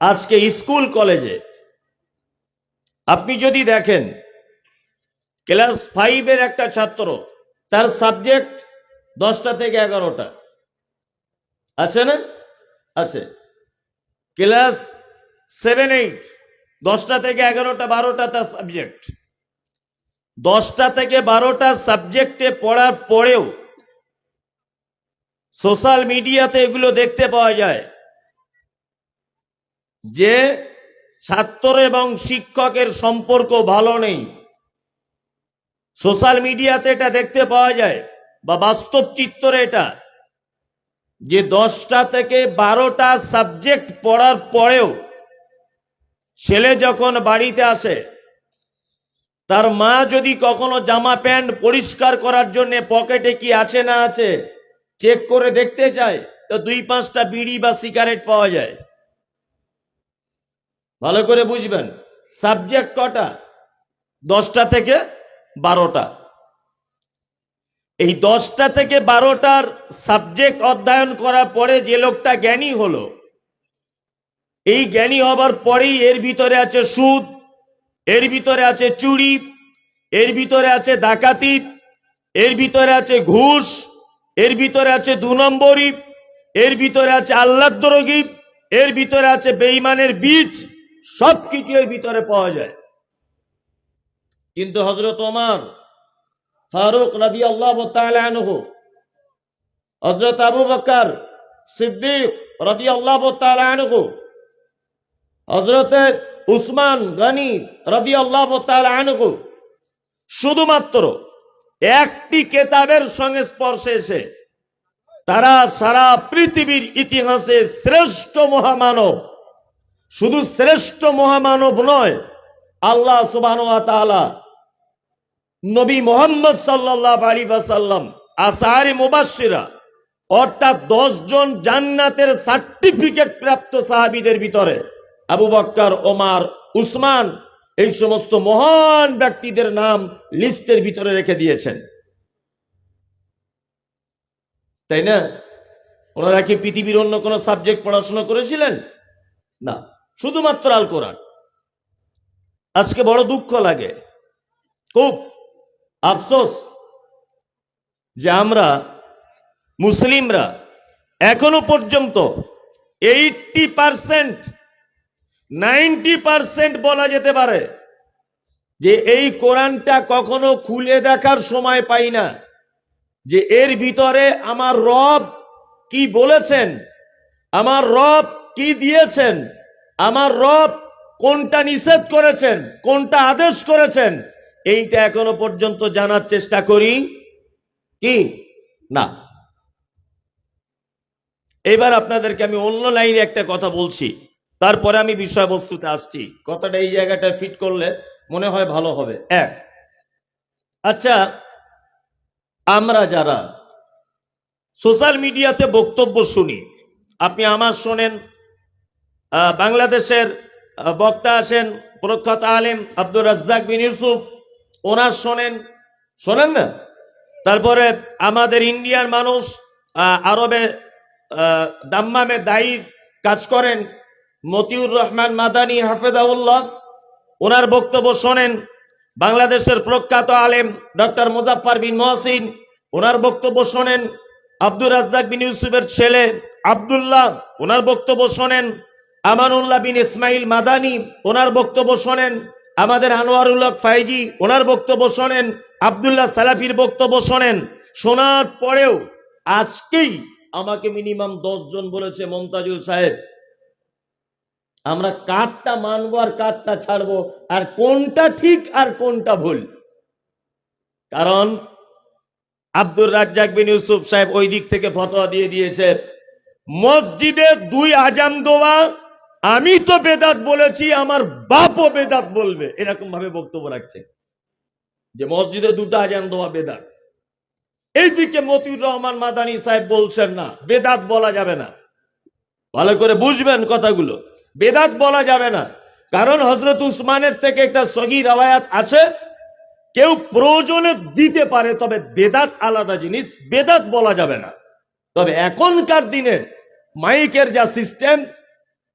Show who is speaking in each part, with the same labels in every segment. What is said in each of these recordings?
Speaker 1: আজকে স্কুল কলেজে। আপনি যদি দেখেন, ক্লাস ফাইভের একটা ছাত্র, তার সাবজেক্ট দশটা থেকে এগারোটা। আছে না? আছে। ক্লাস সেভেন এইট দশটা থেকে এগারোটা, বারোটা তার সাবজেক্ট। দশটা থেকে বারোটা সাবজেক্টে পড়ার পরেও সোশ্যাল মিডিয়াতে এগুলো দেখতে পাওয়া যায়। যে ছাত্র এবং শিক্ষকের সম্পর্ক ভালো নেই, সোশ্যাল মিডিয়াতে এটা দেখতে পাওয়া যায় বা বাস্তব চিত্রে এটা, যে দশটা থেকে বারোটা সাবজেক্ট পড়ার পরেও ছেলে যখন বাড়িতে আসে, তার মা যদি কখনো জামা প্যান্ট পরিষ্কার করার জন্য পকেটে কি আছে না আছে, চেক করে দেখতে চায়, তো দুই পাঁচটা বিড়ি বা সিগারেট পাওয়া যায়। ভালো করে বুঝবেন। সাবজেক্ট কটা? দশটা থেকে বারোটা। এই দশটা থেকে বারোটার সাবজেক্ট অধ্যয়ন করার পরে যে লোকটা জ্ঞানী হলো, এই জ্ঞানী হবার পরেই এর ভিতরে আছে সুদ, এর ভিতরে আছে চুরি, এর ভিতরে আছে ডাকাতি, এর ভিতরে আছে ঘুষ, এর ভিতরে আছে দু নম্বরই, এর ভিতরে আছে আল্লাদ্রোগী এর ভিতরে আছে বেইমানের বীজ। সব কিছু এর ভিতরে পাওয়া যায়। কিন্তু হজরত ওমর ফারুক রাদি আল্লাহ হজরত আবু বকর সিদ্দিক রাদি আল্লাহ হজরত উসমান গনি রাদি আল্লাহ শুধুমাত্র একটি কেতাবের সঙ্গে স্পর্শে এসে তারা সারা পৃথিবীর ইতিহাসে শ্রেষ্ঠ মহামানব শুধু শ্রেষ্ঠ মহামানব নয়, আল্লাহ সুবাহ নবী মোহাম্মদ সাল্লাহ আলী আসারি মুবাসিরা অর্থাৎ জন জান্নাতের সার্টিফিকেট প্রাপ্ত সাহাবিদের ভিতরে, আবু বক্কর, ওমার, উসমান, এই সমস্ত মহান ব্যক্তিদের নাম লিস্টের ভিতরে রেখে দিয়েছেন। তাই না? ওনারা কি পৃথিবীর অন্য কোনো সাবজেক্ট পড়াশোনা করেছিলেন? না। শুধুমাত্র আল কোরআন। আজকে বড় দুঃখ লাগে। খুব আফসোস যে আমরা মুসলিমরা এখনও পর্যন্ত এইটটি পারসেন্ট, নাইনটি পারসেন্ট বলা যেতে পারে যে এই কোরআনটা কখনো খুলে দেখার সময় পাই না। যে এর ভিতরে আমার রব কি বলেছেন, আমার রব কি দিয়েছেন আমার রব কোনটা নিষেধ করেছেন, কোনটা আদেশ করেছেন, এইটা এখনও পর্যন্ত জানার চেষ্টা করি। কি? না। এবার আপনাদেরকে আমি অন্য লাইনে একটা কথা বলছি, তারপরে আমি বিষয়বস্তুতে আসছি। কথাটা এই জায়গাটা ফিট করলে মনে হয় ভালো হবে। এক। আচ্ছা আমরা যারা সোশ্যাল মিডিয়াতে বক্তব্য শুনি, আপনি আমার শোনেন বাংলাদেশের বক্তা আছেন প্রখ্যাত আলেম আব্দুর রাজ্জাক বিন ইউসুফ। ওনার শোনেন শোনেন না? তারপরে আমাদের ইন্ডিয়ার মানুষ আরবে দাম্মামে দায়ী কাজ করেন মতিউর রহমান মাদানী হাফেদাউল্লাহ ওনার বক্তব্য শোনেন বাংলাদেশের প্রখ্যাত আলেম ডক্টর মুজাফফর বিন মহসিন। ওনার বক্তব্য শোনেন আব্দুর রাজ্জাক বিন ইউসুফের ছেলে আব্দুল্লাহ। ওনার বক্তব্য শোনেন আমানুল্লাহ বিন ইসমাইল মাদানি, ওনার বক্তব্য শোনেন। আমাদের আনোয়ারুল্লাহ ফাইজি, ওনার বক্তব্য শোনেন। আব্দুল্লাহ সালাফির বক্তব্য শোনেন। শোনার পরেও আজকেই আমাকে মিনিমাম জন বলেছে মমতাজুল সাহেব, আমরা কাঠটা মানবো আর কাঠটা ছাড়বো, আর কোনটা ঠিক আর কোনটা ভুল। কারণ আব্দুর রাজ্জাক বিন ইউসুফ সাহেব ওই দিক থেকে ফতোয়া দিয়ে দিয়েছে, মসজিদে দুই আজাম দোয়া আমি তো বেদাত বলেছি, আমার বাপও বেদাত বলবে। এরকম ভাবে বক্তব্য রাখছে। যে মসজিদে দুটো আজান দোয়া বেদাত। এইদিকে মতিউর রহমান মাদানী সাহেব বলছেন না, বেদাত বলা যাবে না। ভালো করে বুঝবেন কথাগুলো। বেদাত বলা যাবে না। কারণ হজরত উসমানের থেকে একটা সহি রাওয়ায়াত আছে। কেউ প্রয়োজনে দিতে পারে, তবে বেদাত আলাদা জিনিস, বেদাত বলা যাবে না। তবে এখনকার দিনের মাইকের যা সিস্টেম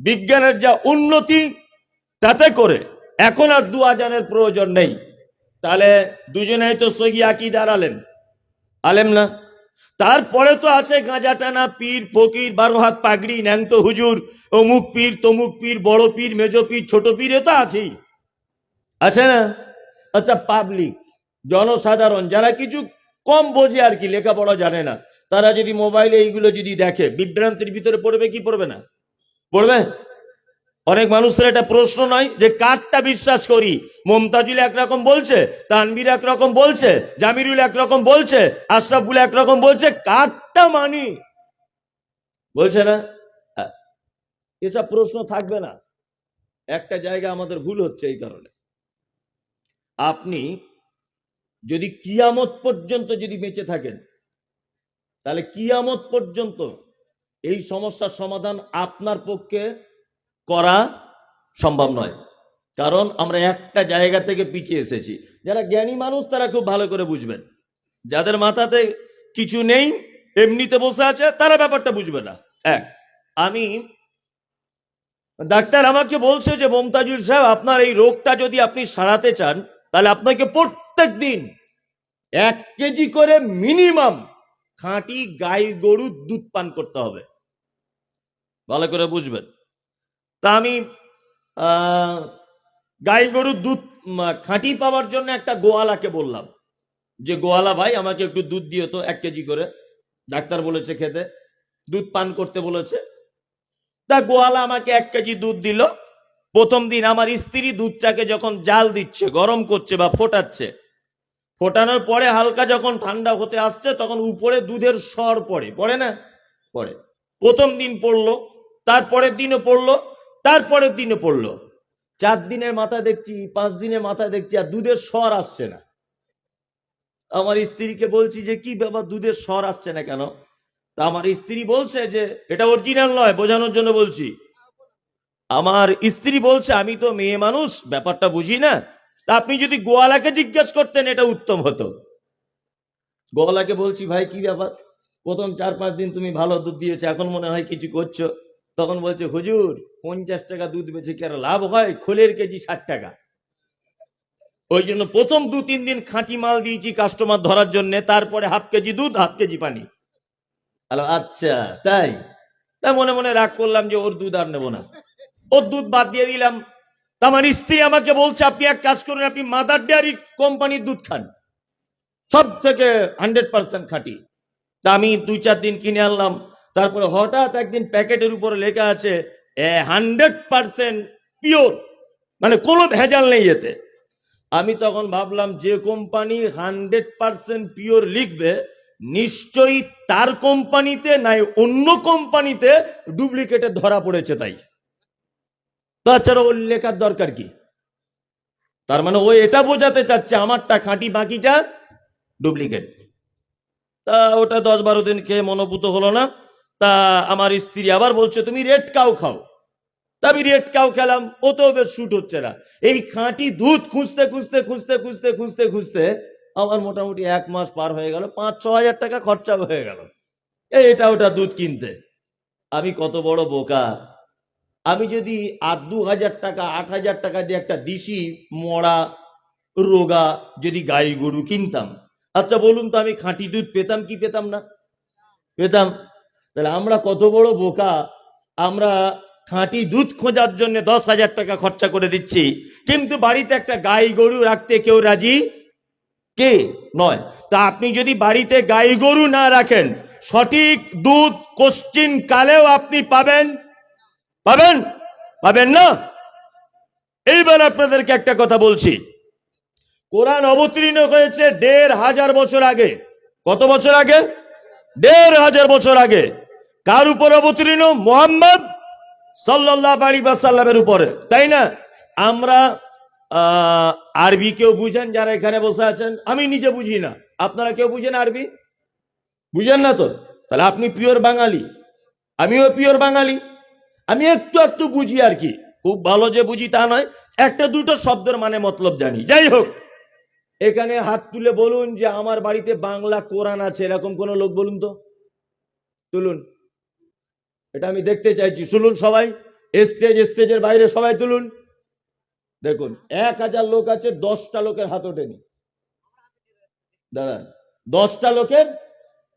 Speaker 1: বিজ্ঞানের যা উন্নতি, তাতে করে এখন আর দু আজানের প্রয়োজন নেই। তাহলে দুজনেই তো সহি আকিদার আলেম আলেম না? তারপরে তো আছে গাঁজা টানা, পীর, ফকির, বারো হাত পাগড়ি, ন্যাংটো হুজুর, অমুক পীর, তমুক পীর, বড় পীর, মেজ পীর, ছোট পীর, এ তো আছেই। আছে না? আচ্ছা পাবলিক, জনসাধারণ, যারা কিছু কম বোঝে আর কি, লেখাপড়া জানে না, তারা যদি মোবাইলে এইগুলো যদি দেখে, বিভ্রান্তির ভিতরে পড়বে কি পড়বে না? পড়বে অনেক মানুষের একটা প্রশ্ন নয় যে কারটা বিশ্বাস করি? মমতাজুল একরকম বলছে তানবির একরকম বলছে, জামিরুল একরকম বলছে, আশরাফুল একরকম বলছে, কারটা মানি। বলছে না? হ্যাঁ। এসব প্রশ্ন থাকবে না। একটা জায়গা আমাদের ভুল হচ্ছে এই কারণে। আপনি যদি কিয়ামত পর্যন্ত যদি বেঁচে থাকেন, তাহলে কিয়ামত পর্যন্ত এই সমস্যার সমাধান আপনার পক্ষে করা সম্ভব নয়। কারণ আমরা একটা জায়গা থেকে পিছিয়ে এসেছি। যারা জ্ঞানী মানুষ, তারা খুব ভালো করে বুঝবেন। যাদের মাথাতে কিছু নেই, এমনিতে বসে আছে, তারা ব্যাপারটা বুঝবে না। এক, আমি ডাক্তার আমাকে বলছে যে, মমতাজুল সাহেব, আপনার এই রোগটা যদি আপনি সারাতে চান, তাহলে আপনাকে প্রত্যেক দিন এক কেজি করে মিনিমাম খাঁটি গাই গরুর দুধ পান করতে হবে। ভালো করে বুঝবেন। তা আমি গাই গরুর দুধ খাঁটি পাওয়ার জন্য একটা গোয়ালাকে বললাম। যে, গোয়ালা ভাই, আমাকে একটু দুধ দিও তো, এক কেজি করে। ডাক্তার বলেছে খেতে। দুধ পান করতে বলেছে। তা গোয়ালা আমাকে এক কেজি দুধ দিল। প্রথম দিন আমার স্ত্রী দুধটাকে যখন জাল দিচ্ছে, গরম করছে বা ফোটাচ্ছে, ফোটানোর পরে হালকা যখন ঠান্ডা হতে আসছে, তখন উপরে দুধের স্বর পড়ে। পড়ে না? পড়ে। প্রথম দিন পড়ল। তারপরের দিনও পড়ল তারপরের দিনও পড়ল। চার দিনের মাথায় দেখছি, পাঁচ দিনের মাথায় দেখছি, আর দুধের স্বর আসছে না। আমার স্ত্রীকে বলছি যে, কি ব্যাপার, দুধের স্বর আসছে না কেন? তা আমার স্ত্রী বলছে যে, এটা অরিজিনাল নয়, বোঝানোর জন্য বলছি। আমার স্ত্রী বলছে, আমি তো মেয়ে মানুষ, ব্যাপারটা বুঝি না। তা আপনি যদি গোয়ালাকে জিজ্ঞেস করতেন, এটা উত্তম হতো। গোয়ালাকে বলছি, ভাই, কি ব্যাপার? প্রথম চার পাঁচ দিন তুমি ভালো দুধ দিয়েছ, এখন মনে হয় কিছু করছ। তখন বলছে, হুজুর, পঞ্চাশ টাকা দুধ বেচে কি আর লাভ হয়? খোলের কেজি ষাট টাকা। ওই জন্য প্রথম দু, তিন দিন খাঁটি মাল দিয়েছি কাস্টমার ধরার জন্য, তারপরে হাফ কেজি দুধ হাফ কেজি পানি। আচ্ছা তাই? তা মনে মনে রাগ করলাম যে ওর দুধ আর নেব না। ওর দুধ বাদ দিয়ে দিলাম। আমার স্ত্রী আমাকে বলছে, আপনি এক কাজ করুন, আপনি মাদার ডেয়ারি কোম্পানির দুধ খান। সব থেকে হান্ড্রেড পার্সেন্ট খাঁটি। তা আমি দুই চার দিন কিনে আনলাম। তারপরে হঠাৎ একদিন প্যাকেটের উপরে লেখা আছে হান্ড্রেড পার্সেন্ট পিওর। মানে কোনো ভেজাল নেই এতে। আমি তখন ভাবলাম, যে কোম্পানি হান্ড্রেড পার্সেন্ট পিওর লিখবে, নিশ্চয়ই তার কোম্পানিতে নাই অন্য কোম্পানিতে ডুপ্লিকেটে ধরা পড়েছে তাই। তাছাড়া ওর লেখার দরকার কি? তার মানে ও এটা বোঝাতে চাচ্ছে, আমারটা খাঁটি বাকিটা ডুপ্লিকেট। তা ওটা দশ বারো দিন খেয়ে মনোভূত হলো না। তা আমার স্ত্রী আবার বলছে, তুমি রেড কাউ খাও। তা আমি রেড কাউ খেলাম, ও তো বেশ শুট হচ্ছে না। এই খাঁটি দুধ খুঁজতে খুঁজতে খুঁজতে খুঁজতে খুঁজতে খুঁজতে আমার মোটামুটি এক মাস পার হয়ে গেল, পাঁচ, ছ হাজার টাকা খরচা হয়ে গেল। এটা ওটা দুধ কিনতে। আমি কত বড় বোকা। আমি যদি আর দু হাজার টাকা, আট হাজার টাকা দিয়ে একটা দিশি মরা রোগা যদি গাই গরু কিনতাম আচ্ছা বলুন তো আমি খাঁটি দুধ পেতাম কি পেতাম না? পেতাম তাহলে আমরা কত বড় বোকা? আমরা খাঁটি দুধ খোঁজার জন্য দশ হাজার টাকা খরচা করে দিচ্ছি। কিন্তু বাড়িতে একটা গাই গরু রাখতে কেউ রাজি? কে? নয়। তা আপনি যদি বাড়িতে গাই গরু না রাখেন, সঠিক দুধ কোশ্চিন কালেও আপনি পাবেন? পাবেন? পাবেন না? এইবার আপনাদেরকে একটা কথা বলছি। কোরআন অবতীর্ণ হয়েছে দেড় হাজার বছর আগে। কত বছর আগে? দেড় হাজার বছর আগে। কার উপর অবতীর্ণ? মোহাম্মদ সাল্লাহ আলী সাল্লামের উপরে। তাই না? আমরা আরবি কেউ বুঝেন যারা এখানে বসে আছেন? আমি নিজে বুঝি না। আপনারা কেউ বুঝেন আরবি? বুঝেন না তো? তাহলে আপনি পিওর বাঙালি। আমিও পিওর বাঙালি। আমি একটু একটু বুঝি আর কি। খুব ভালো যে বুঝি তা নয়। একটা দুটো শব্দের মানে মতলব জানি। যাই হোক, এখানে হাত তুলে বলুন যে আমার বাড়িতে বাংলা কোরআন আছে। এরকম কোন লোক বলুন তো। তুলুন। এটা আমি দেখতে চাইছি। শুনুন সবাই স্টেজ স্টেজের বাইরে সবাই তুলুন। দেখুন, এক হাজার লোক আছে, দশটা লোকের হাত ওঠেনি দাদা দশটা লোকের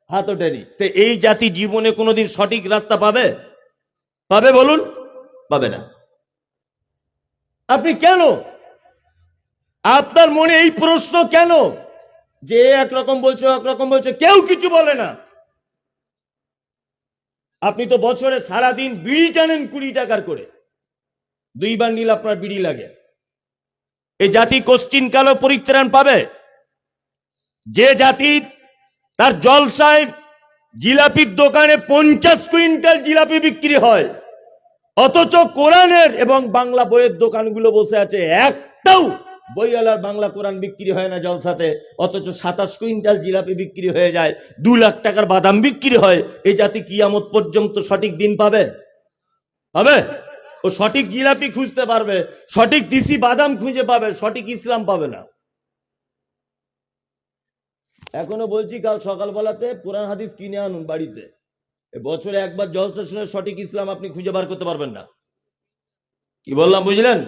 Speaker 1: হাত ওঠেনি তো এই জাতি জীবনে কোনোদিন সঠিক রাস্তা পাবে? পাবে বলুন? পাবে না। আপনি কেন? আপনার মনে এই প্রশ্ন কেন? যে একরকম বলছে একরকম বলছে, কেউ কিছু বলে না। আপনি তো বছরে সারাদিন বিড়ি টানেন কুড়ি টাকার করে। দুইবার নীল আপনার বিড়ি লাগে। এই জাতি কোশ্চিন কালো পরিত্রাণ পাবে। যে জাতি তার জলসায় জিলাপির দোকানে পঞ্চাশ কুইন্টাল জিলাপি বিক্রি হয়, অথচ কোরআনের এবং বাংলা বইয়ের দোকানগুলো বসে আছে একটাও। বইওয়ালার বাংলা কোরআন বিক্রি হয় না জলসাতে, অথচ সাতাশ কুইন্টাল জিলাপি বিক্রি হয়ে যায়, দু লাখ টাকার বাদাম বিক্রি হয় এই জাতি কিয়ামত পর্যন্ত সঠিক দিন পাবে? পাবে? ও সঠিক জিলাপি খুঁজতে পারবে, সঠিক দিসি বাদাম খুঁজে পাবে, সঠিক ইসলাম পাবে না। এখনও বলছি, কাল সকালবেলাতে পুরান হাদিস কিনে আনুন বাড়িতে। বছরে একবার জলসা শুনে সঠিক ইসলাম আপনি খুঁজে বার করতে পারবেন না। কি বললাম, বুঝলেন?